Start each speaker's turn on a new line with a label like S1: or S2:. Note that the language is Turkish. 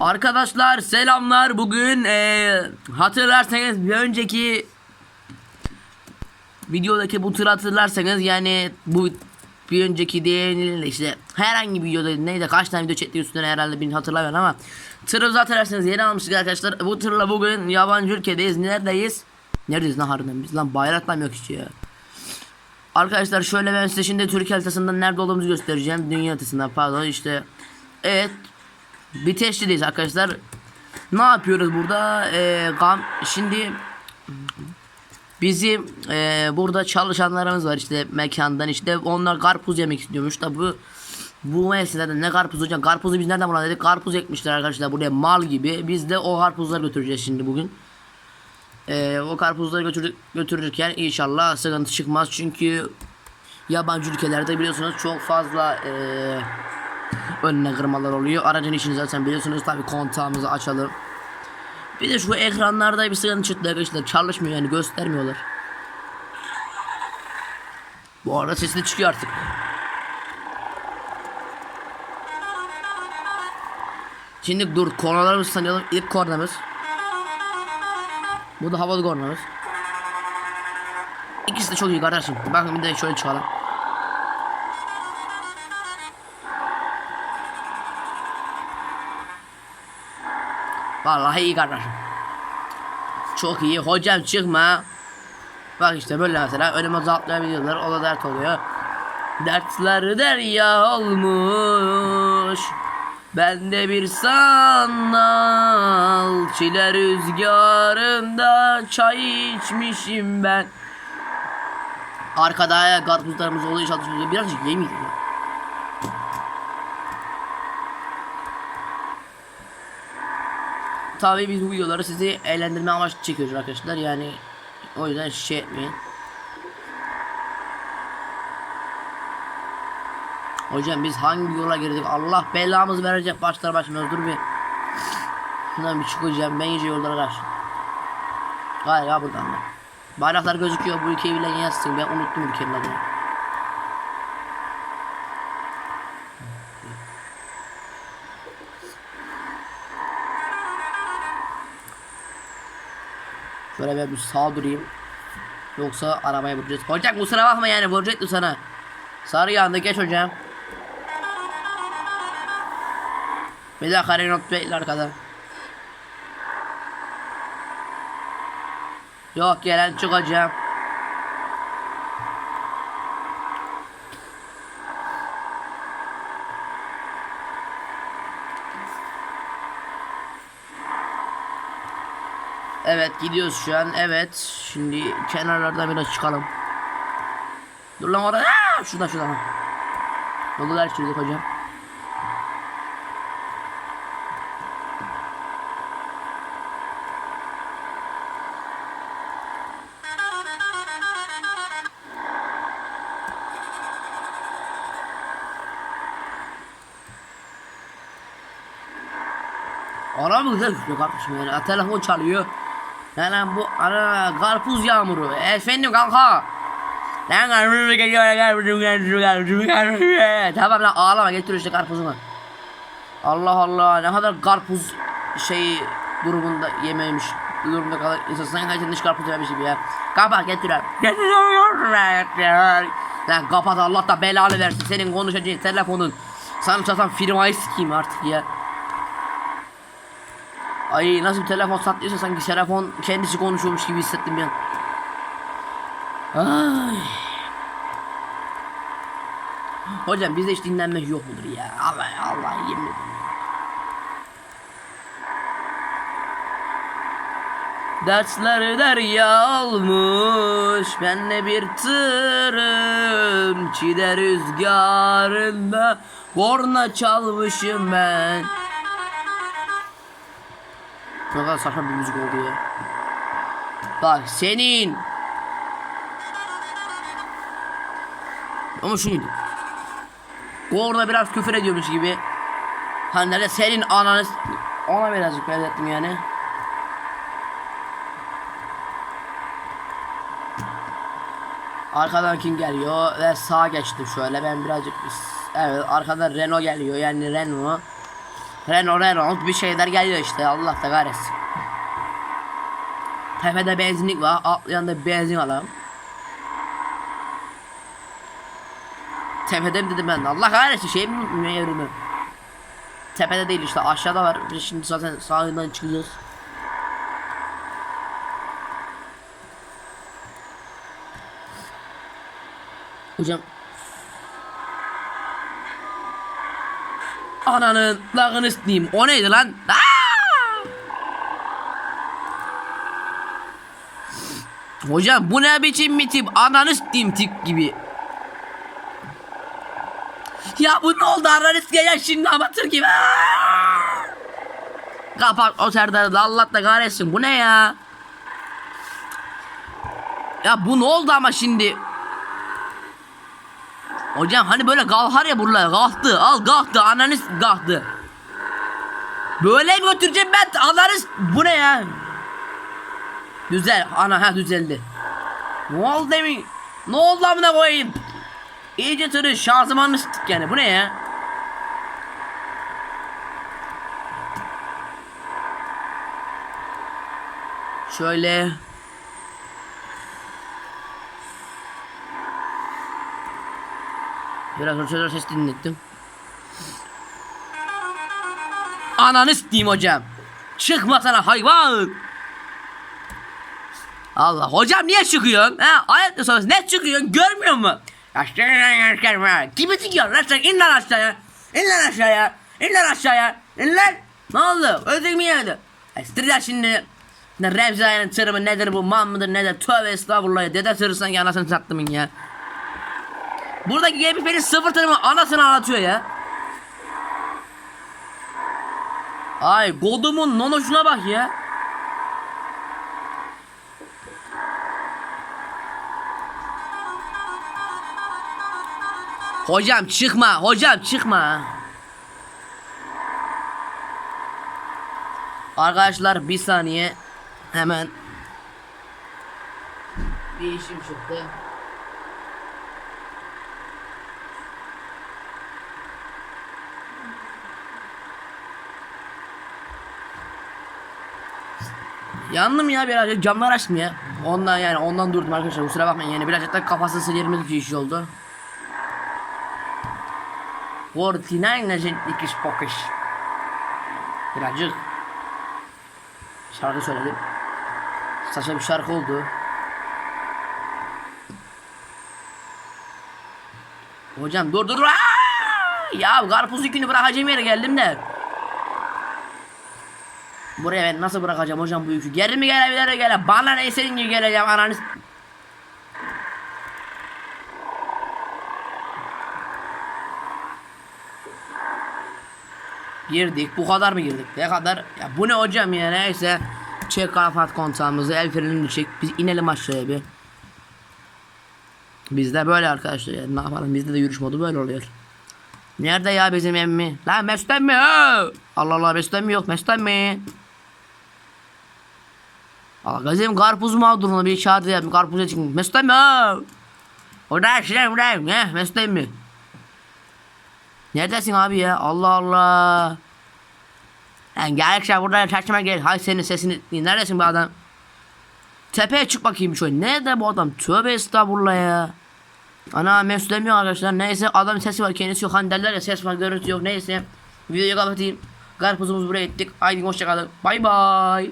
S1: Arkadaşlar selamlar. Bugün eee, hatırlarsanız bir önceki videodaki bu tır hatırlarsanız yani bu bir önceki değil işte herhangi bir videoda neydi kaç tane video çekti üstüne herhalde bir hatırlamıyorum ama tırımızı hatırlarsanız yeni almıştık arkadaşlar. Bu tırla bugün yabancı ülkedeyiz. Neredeyiz? Neredeyiz lan harbiden biz lan bayraklar yok hiç ya. Arkadaşlar şöyle ben size şimdi Türkiye haritasından nerede olduğumuzu göstereceğim. Dünya haritasından pardon işte. Evet. Biteşli'deyiz arkadaşlar. Ne yapıyoruz burada? Ee, şimdi bizim ee, burada çalışanlarımız var işte mekandan işte. Onlar karpuz yemek istiyormuş da bu bu meselede ne karpuz hocam? Karpuzu biz nereden bulalım dedik? Karpuz ekmişler arkadaşlar buraya mal gibi. Biz de o karpuzları götüreceğiz şimdi bugün. Ee, o karpuzları götür, götürürken inşallah sıkıntı çıkmaz. Çünkü yabancı ülkelerde biliyorsunuz çok fazla ee, önüne kırmalar oluyor. Aracın içini zaten biliyorsunuz tabi kontağımızı açalım. Bir de şu ekranlarda bir sıkıntı çıktı arkadaşlar çalışmıyor yani göstermiyorlar. Bu arada sesi de çıkıyor artık. Şimdi dur kornalarımızı sanıyalım. İlk kornamız. Bu da havalı kornamız. İkisi de çok iyi kardeşim. Bakın bir de şöyle çıkalım. Vallahi iyi kardeşim. Çok iyi. Hocam çıkma. Bak işte böyle mesela önüme uzatlayabiliyorlar. O da dert oluyor. Dertler derya olmuş. Ben de bir sandal Çile rüzgarında çay içmişim ben Arkada karpuzlarımız oluyor çalışıyor Birazcık yemeyeyim ya. Tabii biz bu videoları sizi eğlendirme amaçlı çekiyoruz arkadaşlar yani o yüzden şey etmeyin. Hocam biz hangi yola girdik Allah belamız verecek başlar başımız dur bir. Şundan bir çıkacağım ben iyice yollara karşı. Galiba buradan da. Bayraklar gözüküyor bu ülkeyi bile yazsın ben unuttum ülkenin adını. Şöyle ben bir sağa durayım. Yoksa arabaya vuracağız. Hocam kusura bakma yani vuracaktı sana. Sarı yandı geç hocam. Bir dakika Renault bekle arkada. Yok gelen çıkacağım. Evet gidiyoruz şu an. Evet. Şimdi kenarlardan biraz çıkalım. Dur lan orada. Aa, şuradan şuradan. Yolu değiştirdik hocam. Ara mı güzel düşüyor kardeşim yani. Telefon çalıyor. Yani bu ara karpuz yağmuru. Efendim kanka. Lan karpuz geliyor karpuz karpuz karpuz karpuz. Tamam lan ağlama getir işte karpuzunu. Allah Allah ne kadar karpuz şey durumunda yememiş durumda kadar insan sen kaçın dış karpuz yemiş gibi ya. Kapat getir abi. Lan kapat Allah da belanı versin senin konuşacağın telefonun. Sana çatan firmayı sikeyim artık ya. Ay nasıl bir telefon sattıysa sanki telefon kendisi konuşuyormuş gibi hissettim ya. Ay. Hocam bizde hiç dinlenmek yok mudur ya? Allah Allah yemin ederim. Dertler derya olmuş Ben de bir tırım Çile rüzgarında Korna çalmışım ben ne saçma bir müzik oldu ya. Bak senin. Ama şuydu. Orada biraz küfür ediyormuş gibi. Hani nerede senin ananı ona birazcık benzettim yani. Arkadan kim geliyor ve sağa geçtim şöyle ben birazcık evet arkadan Renault geliyor yani Renault Renault Renault bir şeyler geliyor işte Allah da kahretsin. Tepede benzinlik var. Atlayan da benzin alalım. Tepede mi dedim ben? Allah kahretsin şey mi unutmuyor yerimi? Tepede değil işte aşağıda var. Biz şimdi zaten sağından çıkacağız. Hocam Ananın lağını isteyeyim. O neydi lan? Aa! Hocam bu ne biçim bir tip? Ananı isteyeyim tip gibi. Ya bu ne oldu ananı ya şimdi amatör gibi. Kapak o serdarı da Allah da kahretsin. Bu ne ya? Ya bu ne oldu ama şimdi? Hocam hani böyle kalkar ya buralar kalktı al kalktı ananız kalktı. Böyle götüreceğim ben ananız bu ne ya? Güzel ana ha düzeldi. Ne oldu demin? Ne oldu amına koyayım? İyice tırı şanzımanını sıktık yani bu ne ya? Şöyle Biraz hocalar ses dinlettim. Ananı s**eyim hocam. Çıkma sana hayvan. Allah hocam niye çıkıyorsun? Ha ayet sorusu ne çıkıyorsun görmüyor musun? Kimi çıkıyorsun lan sen in lan aşağıya. İn lan aşağıya. İn lan aşağıya. İn lan. Ne oldu? Öldük mü yani? Estirler şimdi. Ne Remzi Aya'nın tırı nedir bu man mıdır nedir? Tövbe estağfurullah. Dede tırı sanki anasını sattımın ya. Buradaki gelmiş beni sıfır tırımı anasını anlatıyor ya. Ay godumun nonoşuna bak ya. Hocam çıkma, hocam çıkma. Arkadaşlar bir saniye hemen bir işim çıktı. Yandım ya birazcık camlar açtım ya. Ondan yani ondan durdum arkadaşlar kusura bakmayın yani birazcık da kafası sıyırmış bir iş oldu. Fortnite Legend dikiş pokiş. Birazcık şarkı söyledim. Saçma bir şarkı oldu. Hocam dur dur. Aa! Ya karpuz yükünü bırakacağım yere geldim de. Buraya ben nasıl bırakacağım hocam bu yükü? Geri mi gelebilir gele? Bana ne senin gibi geleceğim ananı. Girdik. Bu kadar mı girdik? Ne kadar? Ya bu ne hocam ya neyse. Çek kafat kontağımızı. El frenini çek. Biz inelim aşağıya bir. Bizde böyle arkadaşlar ya. Ne yapalım? Bizde de yürüyüş modu böyle oluyor. Nerede ya bizim emmi? Lan ha! Allah Allah emmi yok. Emmi. Allah gazim karpuz mağduruna bir çağırdı ya. Karpuz çıkmış. Mesut emmi. ha! Orada şuraya buraya. Ne? Mesut emmi. Neredesin abi ya? Allah Allah. Lan gel akşam burada çarşıma gel. Hay senin sesini. Neredesin bu adam? Tepeye çık bakayım şöyle. Nerede bu adam? Tövbe estağfurullah ya. Ana Mesut demiyor arkadaşlar. Neyse adam sesi var kendisi yok. Hani derler ya ses var görüntü yok. Neyse. Videoyu kapatayım. Karpuzumuzu buraya ettik. Haydi hoşçakalın. Bay bay.